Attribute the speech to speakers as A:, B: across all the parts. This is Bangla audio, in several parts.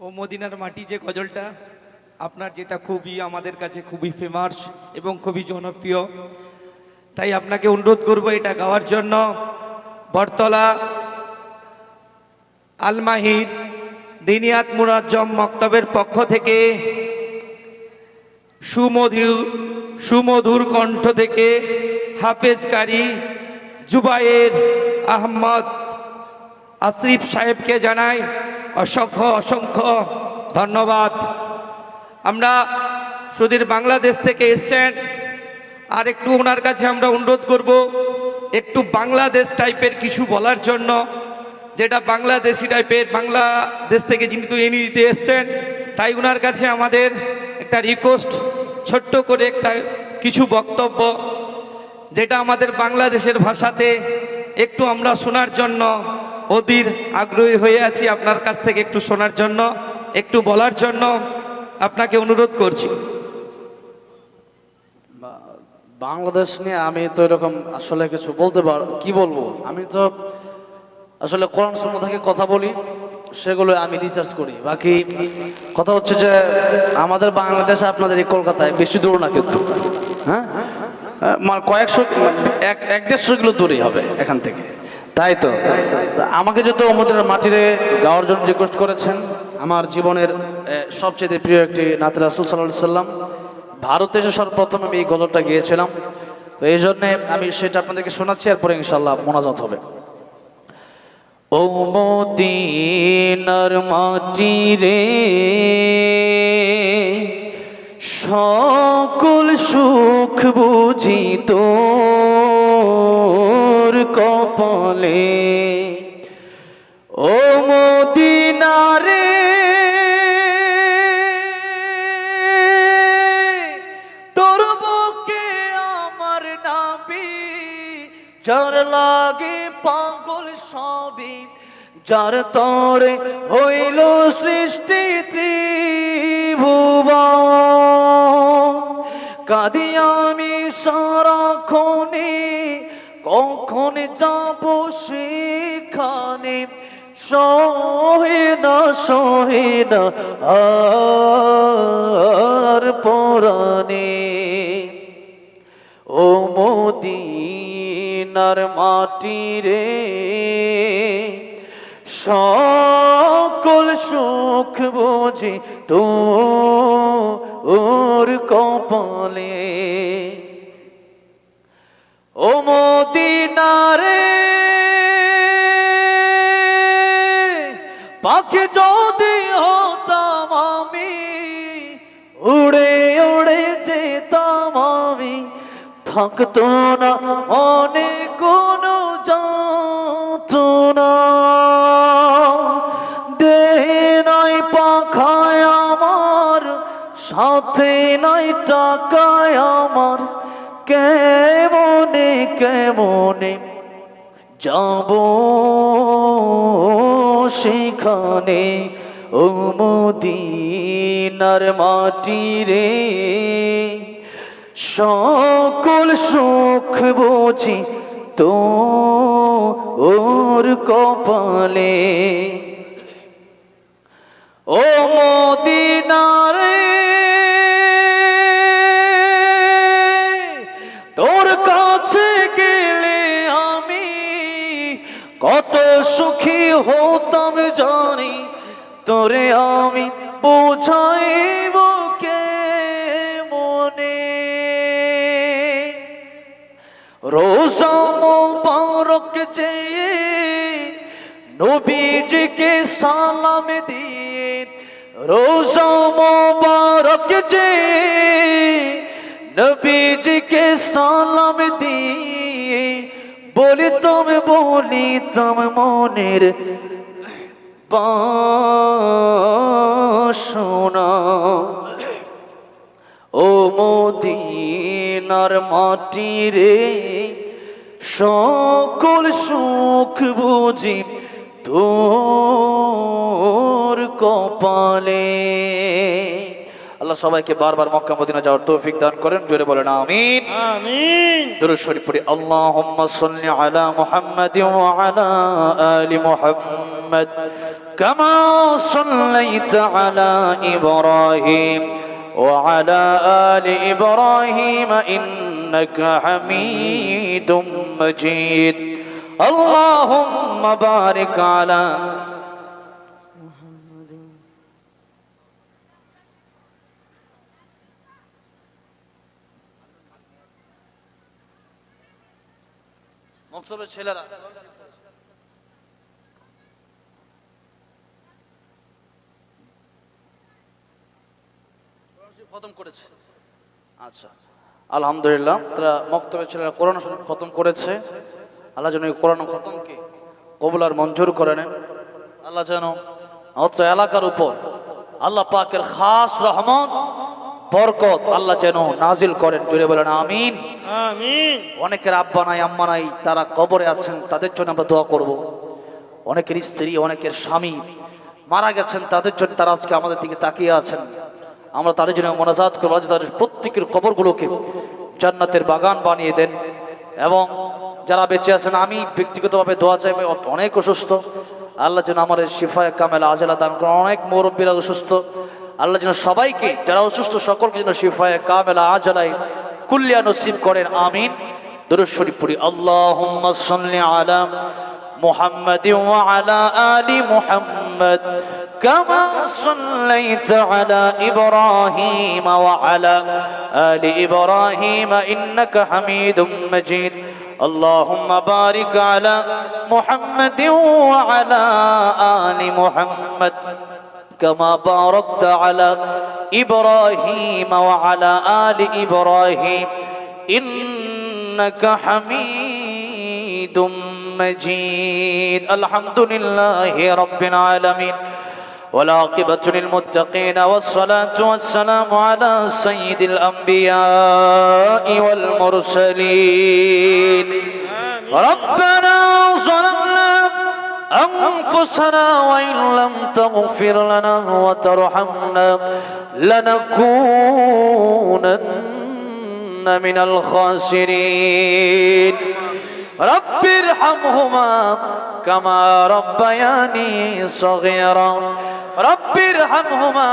A: ও মদিনার মাটি যে গজলটা আপনার যেটা খুবই আমাদের কাছে খুবই ফেমাস এবং খুবই জনপ্রিয়। তাই আপনাকে অনুরোধ করব এটা গাওয়ার জন্য। বরতলা আলমাহির, দিনিয়াত মুরাজ্জম মক্তবের পক্ষ থেকে, সুমধুর সুমধুর কণ্ঠ থেকে হাফেজকারী জুবায়ের আহমদ আশরিফ সাহেবকে জানাই অসংখ্য অসংখ্য ধন্যবাদ। আমরা সুধীর বাংলাদেশ থেকে এসছেন। আর একটু ওনার কাছে আমরা অনুরোধ করব, একটু বাংলাদেশ টাইপের কিছু বলার জন্য, যেটা বাংলাদেশি টাইপের বাংলাদেশ থেকে যিনি তো এনে দিতে এসছেন, তাই ওনার কাছে আমাদের একটা রিকোয়েস্ট ছোট্ট করে একটা কিছু বক্তব্য, যেটা আমাদের বাংলাদেশের ভাষাতে একটু আমরা শোনার জন্য অধীর আগ্রহী হয়ে আছি আপনার কাছ থেকে একটু শোনার জন্য, একটু বলার জন্য আপনাকে অনুরোধ করছি।
B: বাংলাদেশ নিয়ে আমি তো এরকম আসলে কিছু বলতে পার, কি বলব? আমি তো আসলে কোরআন শূন্য থেকে কথা বলি, সেগুলো আমি রিচার্জ করি। বাকি কথা হচ্ছে যে, আমাদের বাংলাদেশ আপনাদের এই কলকাতায় বেশি দূর না কিন্তু। হ্যাঁ? মানে কয়েকশো, এক এক দেড়শো কিলো দূরেই হবে এখান থেকে। তাই তো? আমাকে যেহেতু আমাদের মাটিরে গাওয়ার জন্য রিকোয়েস্ট করেছেন, আমার জীবনের সবচেয়ে প্রিয় একটি নাতে রাসুল সাল্লাহ সাল্লাম ভারতে এসে সর্বপ্রথম আমি এই গজলটা গিয়েছিলাম। তো এই জন্যে আমি সেটা আপনাদেরকে শোনাচ্ছি, এরপরে ইনশাল্লাহ মোনাজাত হবে। ও মদিনার মাটি রে সকল সুখ বুঝি তোর কপালে ও মদিনারে, তোর বুকে আমার নাবি যার লাগে পাগল সবই, যার তরে হইল সৃষ্টি ত্রিভুবন। কাঁদি আমি সারাক্ষণে কখন যাব সেখানে? সহে না সহে না আর পরাণে। ও মদিনার মাটি রে, সকল সুখ বুঝি তো ওর কপালে। ও মদিনারে পাখি যদি হতাম আমি, উড়ে উড়ে যেতাম আমি। থাকতো না অনেক কোনো যাতনা দেহে নাই পাখায় আমার, সাথে নাই টাকায় আমার। কেমনে কেমনে যাব সেখানে? ও মদিনার মাটি রে। সকল সুখ বুঝি তো ওর কপালে। ও মদিনারে কত সুখী হতাম জানি, তোরে আমি বোঝাইব কে মনে রোজা মোবারক চেয়ে নবীজিকে সালাম দিয়ে, রোজা মোবারক চেয়ে নবীজিকে সালাম দিয়ে বলিতাম বলিতাম মনের বাসনা। ও মদিনার মাটি রে সকল সুখ বুঝি তোর কপালে। আল্লাহ সবাইকে বারবার মক্কা মদিনা যাওয়ার তৌফিক দান করেন জোরে বলেন আমিন
C: আমিন
B: درود شريف পড়ি اللهم صل على محمد وعلى آل محمد كما صليت على إبراهيم وعلى آل إبراهيم إنك حميد مجيد اللهم بارك على মক্তবের ছেলেরা। খতম করেছে। আচ্ছা আলহামদুলিল্লাহ, তারা ছেলেরা করেছে। আল্লাহ যেন খতমকে কবুল আর মঞ্জুর করে আল্লাহ যেন এলাকার উপর আল্লাহ পাকের খাস রহমত বরকত আল্লাহ যেন নাজিল করেন। জুড়ে বলেন আমিন। অনেকের আব্বা নাই আম্মা নাই তারা কবরে আছেন তাদের জন্য আমরা দোয়া করব। অনেকের স্ত্রী অনেকের স্বামী মারা গেছেন তাদের জন্য তারা আজকে আমাদের দিকে তাকিয়ে আছেন। আমরা তাদের জন্য মনাজাত করব। আজ তাদের প্রত্যেকের কবরগুলোকে জান্নাতের বাগান বানিয়ে দেন এবং যারা বেঁচে আছেন আমি ব্যক্তিগতভাবে দোয়া চাই আমি অনেক অসুস্থ। আল্লাহ যেন আমার শিফায় কামেল আজেলা দান করেন। অনেক মুরব্বীরা অসুস্থ। আল্লাহ যেন সবাইকে যারা অসুস্থ সকলকে যেন শিফায় কামেলা আজলাই কুল্লিয়া নসিব করেন আমিন দুরুদ শরীফ পড়ি আল্লাহুম্মা সাল্লি আলা محمد وعلى آل محمد كما صليت على إبراهيم وعلى آل إبراهيم إنك حميد مجيد اللهم بارك على محمد وعلى آل محمد كما باركت على إبراهيم وعلى آل إبراهيم إنك حميد مجيد. الحمد لله رب العالمين. والعاقبة للمتقين والصلاة والسلام على سيد الأنبياء والمرسلين. ربنا ظلمنا أنفسنا وإن لم تغفر لنا وترحمنا لنكونن من الخاسرين. رب ارحمهما كما ربياني صغيرا. رب ارحمهما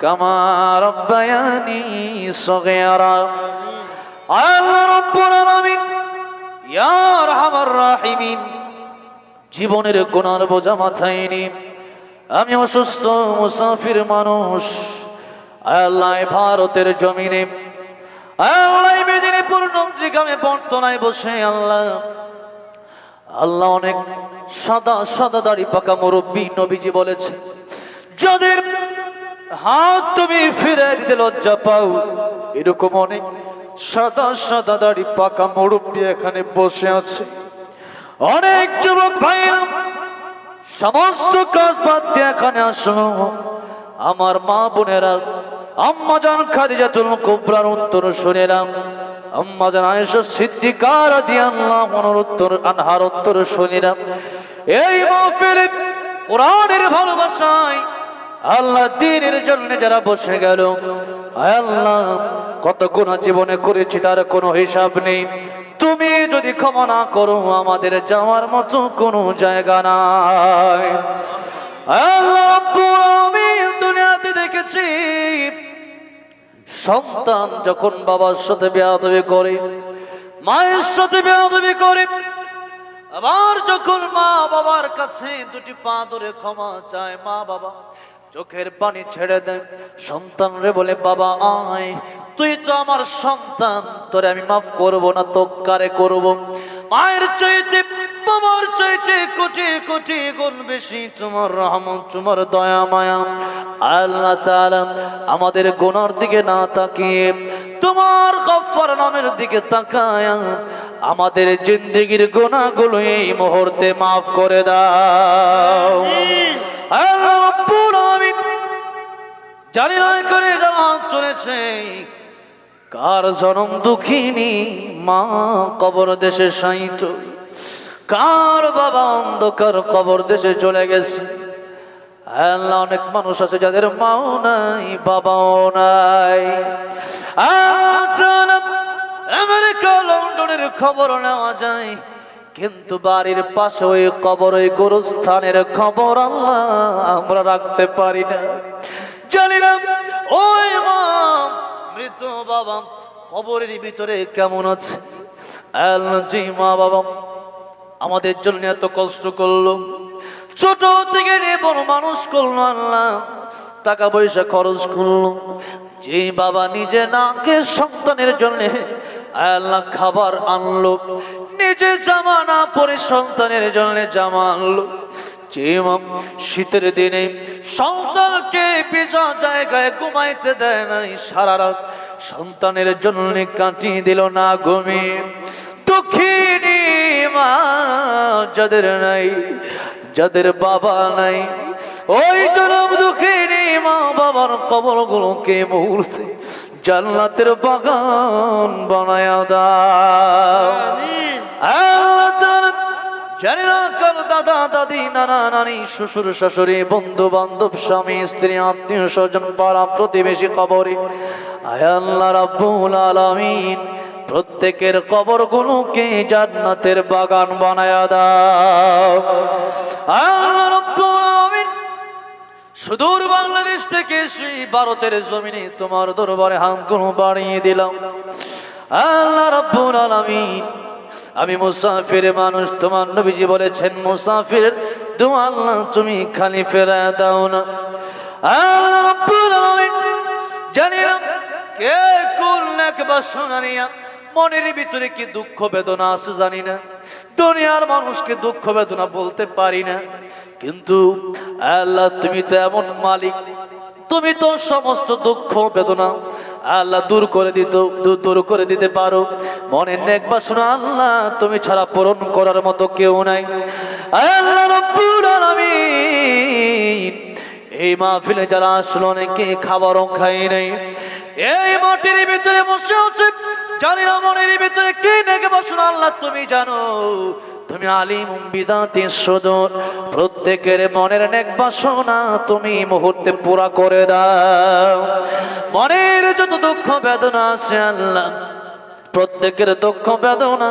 B: كما ربياني صغيرا. على ربنا من يا أرحم الراحمين জীবনের গুনার বোঝা মাথায় নি। আমি অসুস্থ, মুসাফির মানুষ। আল্লাহ ভারতের জমিনে, আল্লাহ মেদিনীপুর নন্দ্রিগ্রামে বর্তনায় বসে আল্লাহ। আল্লাহ অনেক সাদা সাদা দাড়ি পাকা মুরব্বী নবীজি বলেছে যাদের হাত তুমি ফিরে দিতে লজ্জা পাও, এরকম অনেক সাদা সাদা দাড়ি পাকা মুরব্বী এখানে বসে আছে। অনেক যুবক ভাইরা সমস্ত কাজ বাদ দিয়ে এখানে আসলো আমার মা বোনেরা, আম্মা জান খাদিজাতুল কুবরার উত্তর শুনিলাম আম্মা জান আয়েশা সিদ্দিকার রাদিয়াল্লাহু আনহার উত্তর আনহার উত্তর শুনিলাম এই মাহফিলে কোরআনের ভালোবাসায়, আল্লাহ দিনের জন্য যারা বসে গেল আল্লাহ, কত গুণা জীবনে করেছি তার কোনো হিসাব নেই। তুমি যদি ক্ষমা না করো, আমাদের যাওয়ার মতো কোনো জায়গা নাই। আল্লাহ দুনিয়াতে দেখেছি, সন্তান যখন বাবার সাথে বেয়াদবি করে, মায়ের সাথে বেয়াদবি করে, আবার যখন মা বাবার কাছে দুটি পা ধরে ক্ষমা চায়, মা বাবা চোখের পানি ছেড়ে দেন সন্তান রে বলে, বাবা, আয়। তুই তো আমার সন্তান। তোরে আমি মাফ করব না তো কারে করব। মায়ের চাইতে, বাবার চাইতে কোটি কোটি গুণ বেশি তোমার রহমত, তোমার দয়া, মায়া। আল্লাহ তাআলা আমাদের গুনার দিকে না তাকিয়ে তোমার গফফার নামের দিকে তাকায় আমাদের জিন্দগির গুনাহগুলো এই মুহূর্তে মাফ করে দাও। আল্লাহ রাব্বুল জানি না করে হাত চলেছে। কার জনম দুঃখিনী? মা কবর দেশে সাইত। কার বাবা অন্ধকার কবর দেশে চলে গেছে? আল্লাহ অনেক মানুষ আছে যাদের মাও নাই, বাবাও নাই। আমেরিকা, লন্ডনের খবর নেওয়া যায়। কিন্তু বাড়ির পাশে ওই কবর, ওই গোরস্থানের খবর আল্লাহ আমরা রাখতে পারি না। জানি না ওই মা মৃত বাবা, কবরের ভিতরে কেমন আছে? মা বাবা, আমাদের জন্য এত কষ্ট করল। ছোট থেকে বড় মানুষ করল আল্লাহ, টাকা পয়সা খরচ করল। যে বাবা নিজে নাকে সন্তানের জন্য আল্লাহ খাবার আনলো, নিজে জামা না পরে সন্তানের জন্য জামা আনলো। যে মা শীতের দিনে সন্তানকে পেঁচা জায়গায় ঘুমাইতে দেয় নাই সারা রাত সন্তানের জন্য কাটিয়ে দিল না ঘুমিয়ে দুঃখিনী মা যাদের নাই যাদের বাবা নাই ওই জনম দুঃখিনী মা বাবার কবর গুলোকে মুহূর্তে জান্নাতের বাগান বানায়া
C: দা
B: আল্লাহ জানি না কার দাদা, দাদি শ্বশুর স্বামী, স্ত্রী, আত্মীয় স্বজন, পাড়া প্রতিবেশী, কবরে। প্রত্যেকের জান্নাতের বাগান বানায়া দাও। সুদূর বাংলাদেশ থেকে সেই ভারতের জমিনে তোমার দরবারে হাতগুলো বাড়িয়ে দিলাম। আল্লাহ রাব্বুল আলামিন আমি মুসাফির মানুষ, তোমার নবীজি বলেছেন, মুসাফির আল্লাহ তুমি খালি ফেরা দাও না। জানিলাম কে কোন বাসনা নিয়া মনের ভিতরে কি দুঃখ বেদনা আছে জানি না। দুনিয়ার মানুষকে দুঃখ বেদনা বলতে পারি না। কিন্তু আল্লাহ, তুমি তো এমন মালিক, তুমি তো সমস্ত দুঃখ বেদনা আল্লাহ দূর করে দিত, দূর- করে দিতে পারো। মনের নেক বাসনা আল্লাহ, তুমি ছাড়া পূরণ করার মতো কেউ নাই। আল্লাহ রব্বুল আলামিন। এই মাহফিলে যারা আসলো, অনেকে খাবারও খাই নাই। এই মাটির ভিতরে বসে আছে জানি না মনের ভিতরে কে নেকে বসুন আল্লাহ তুমি জানো। তুমি আলিম বিদাতি সদর। প্রত্যেকের মনের নেক বাসনা তুমি মুহূর্তে পুরা করে দাও। মনের যত দুঃখ বেদনা আছে আল্লাহ, প্রত্যেকের দুঃখ বেদনা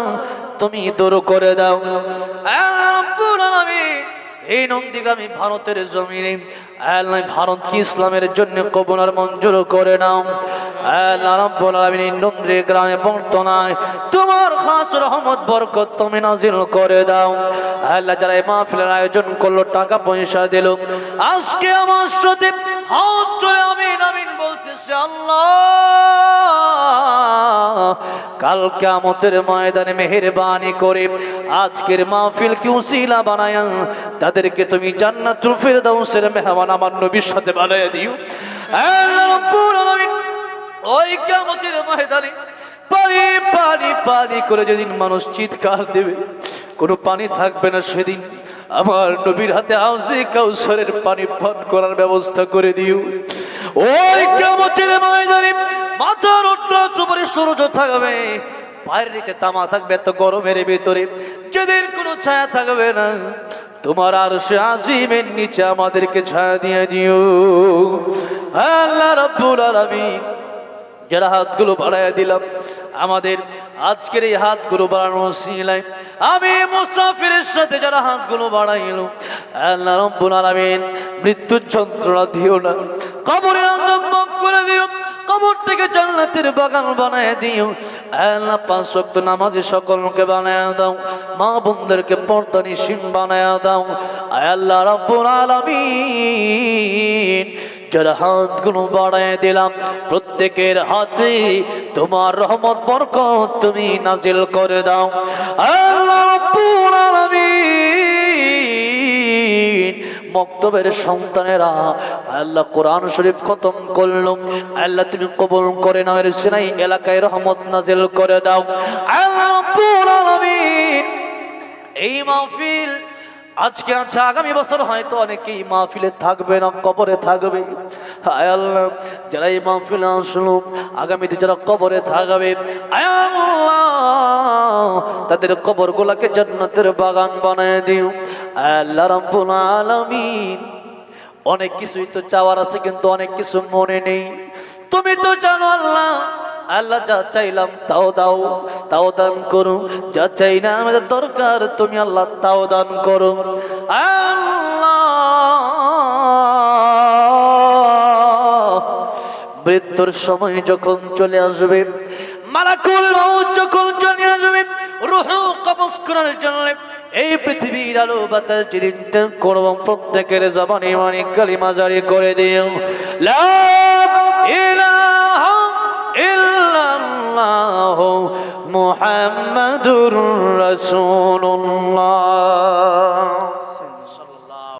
B: তুমি দূর করে দাও। আল্লাহ রাব্বুল আলামিন এই নন্দীগ্রামে ভারতের জমিনে, আল্লাহ ভারতকে ইসলামের জন্য কবনার মঞ্জুর করে নাও। আল্লাহ রাব্বুল আলামিন তোমার খাস রহমত, বরকত তুমি করে দাও। আল্লাহ যারা এই মাহফিলের আয়োজন করল, টাকা পয়সা দিল, আজকে আমার সাথে হাত ধরে আমিন আমিন বলতেছে, আল্লাহ, কাল কিয়ামতের ময়দানে মেহেরবানি করে আজকের মাহফিল কি উসিলা বানায়া তাদেরকে তুমি জান্নাতুল ফিরদাউসের মেহমান আমার নবীর সাথে বানায়া দিও? ওই কিয়ামতের ময়দানে পানি পানি পানি করে যেদিন মানুষ চিৎকার দেবে, কোনো পানি থাকবে না সেদিন আমার নবীর হাতে হাউসে কাউসারের পানি পান করার ব্যবস্থা করে দিও। ওই কিয়ামতের ময়দানে মাথার উত্তর তোমার সূর্য থাকবে, পায়ের নিচে তামা থাকবে এত গরমের ভিতরে, যেদিন কোনো ছায়া থাকবে না। তোমার আর সে আজিমের নিচে আমাদেরকে ছায়া দিয়ে দিও। আল্লাহ রব্বুল আলামিন। যারা হাতগুলো বাড়াইয়া দিলাম, আমাদের আজকের এই হাতগুলো বাড়ানোর সিলাই আমি মুসাফিরের সাথে যারা হাতগুলো বাড়াইল, আল্লাহ রব্বুল মৃত্যুর যন্ত্রণা দিও না, কবরের মাফ করে দিও কবর থেকে জান্নাতের বাগান বানায় দিও। আল্লাহ পাঁচ ওয়াক্ত নামাজে সকলকে বানায় দাও, মা বোনদেরকে পর্দা নিশিন বানায় দাও। আল্লাহ রব্বুল আলামিন যারা হাতগুলো বাড়ায় দিলাম। প্রত্যেকের হাতে তোমার রহমত, বরকত তুমি নাজিল করে দাও। আল্লাহ মক্তবের সন্তানেরা, আল্লাহ কোরআন শরীফ খতম করল। আল্লাহ তুমি কবুল করে নাও সিনাই এলাকায় রহমত নাজিল করে দাও। আল্লাহ এই মাহফিল আজকে আছে, আগামী বছর হয়তো অনেকেই মাহফিলে থাকবে না, কবরে থাকবে। হায় আল্লাহ, যারা এই মাহফিলে আসলো, আগামীতে যারা কবরে থাকবে আয় আল্লাহ, তাদের কবর গুলাকে জান্নাতের বাগান বানায় দিও। আয় আল্লাহ রাব্বুল অনেক কিছুই তো চাওয়ার আছে, কিন্তু অনেক কিছু মনে নেই। তুমি তো জানো আল্লাহ আল্লাহ যা চাইলাম তাও দাও, তাও দান করো। যা চাই না আমাদের দরকার, তুমি আল্লাহ তাও দান করো। মৃত্যুর সময় যখন চলে আসবে মউত যখন চলে আসবে, রুহ কবজ করার জন্য এই পৃথিবীর আলো বাতাস যেদিন করব প্রত্যেকের জবানে মানে কালিমা জারি করে দিও। লা ইলাহা الله محمد رسول الله.